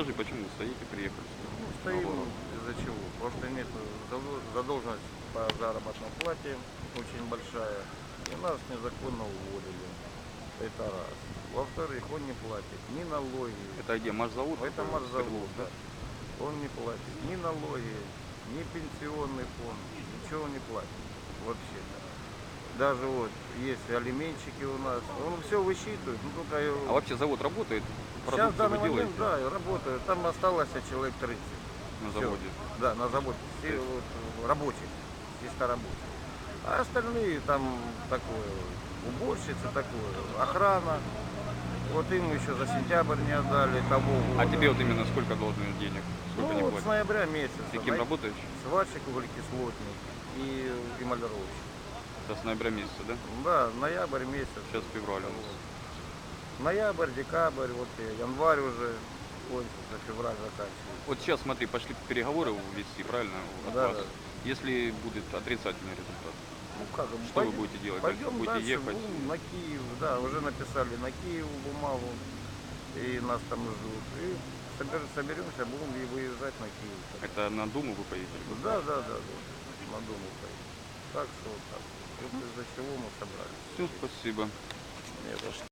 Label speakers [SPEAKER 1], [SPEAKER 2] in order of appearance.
[SPEAKER 1] Скажи, почему стоите, приехали сюда?
[SPEAKER 2] Ну, стоим из-за чего? Потому что нет задолженность по заработной плате очень большая. И нас незаконно уволили. Это раз. Во-вторых, он не платит ни налоги.
[SPEAKER 1] Это где, Машзавод?
[SPEAKER 2] Это
[SPEAKER 1] Свердловск,
[SPEAKER 2] да. Он не платит ни налоги, ни пенсионный фонд, ничего не платит вообще. Даже вот есть алименщики у нас, он все высчитывает, ну только
[SPEAKER 1] А вообще завод работает?
[SPEAKER 2] сейчас в данный
[SPEAKER 1] вы
[SPEAKER 2] момент,
[SPEAKER 1] делаете
[SPEAKER 2] да, работаю. Там осталось человек 30.
[SPEAKER 1] на
[SPEAKER 2] Всё.
[SPEAKER 1] заводе?
[SPEAKER 2] Да, на заводе. Все вот, рабочих, чисто рабочих. А остальные там такое, уборщицы такое, охрана. Вот им еще за сентябрь не отдали того года.
[SPEAKER 1] А тебе вот именно сколько должны денег? Сколько
[SPEAKER 2] ну,
[SPEAKER 1] не
[SPEAKER 2] вот с ноября месяца.
[SPEAKER 1] Ты кем работаешь?
[SPEAKER 2] Сварщик, углекислотник и эмалировщик.
[SPEAKER 1] Это с ноября месяца, да?
[SPEAKER 2] Да, ноябрь месяц.
[SPEAKER 1] Сейчас февраль у нас.
[SPEAKER 2] Ноябрь, декабрь, вот и январь уже кончится, февраль заканчивается.
[SPEAKER 1] Вот сейчас, смотри, пошли переговоры ввести, правильно? от
[SPEAKER 2] Да,
[SPEAKER 1] вас?
[SPEAKER 2] да.
[SPEAKER 1] Если будет отрицательный результат,
[SPEAKER 2] Ну как,
[SPEAKER 1] что вы будете делать?
[SPEAKER 2] Пойдем
[SPEAKER 1] будете
[SPEAKER 2] дальше,
[SPEAKER 1] ехать?
[SPEAKER 2] будем на Киев, да, уже написали на Киев бумагу, и нас там ждут. И собер- соберемся, будем и выезжать на Киев.
[SPEAKER 1] Это на Думу вы поедете?
[SPEAKER 2] Да, да, да, да, на Думу поедем. Так что вот так. Вот из-за чего мы собрались.
[SPEAKER 1] Все, спасибо.
[SPEAKER 2] Не за что.